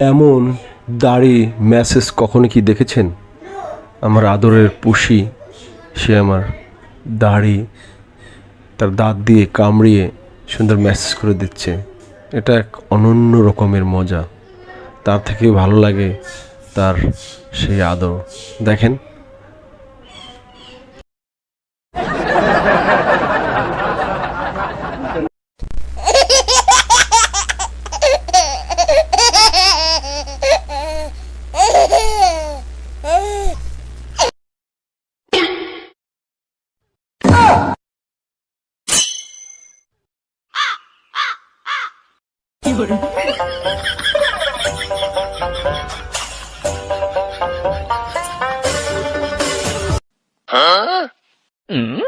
এমন দাড়ি মেসেজ কখনো কি দেখেছেন? আমার আদরের পুষি, সে আমার দাড়ি তার দাঁত দিয়ে কামড়িয়ে সুন্দর মেসেজ করে দিচ্ছে। এটা এক অনন্য রকমের মজা। তার থেকে ভালো লাগে তার সেই আদর। দেখেন 啊啊啊！嗯？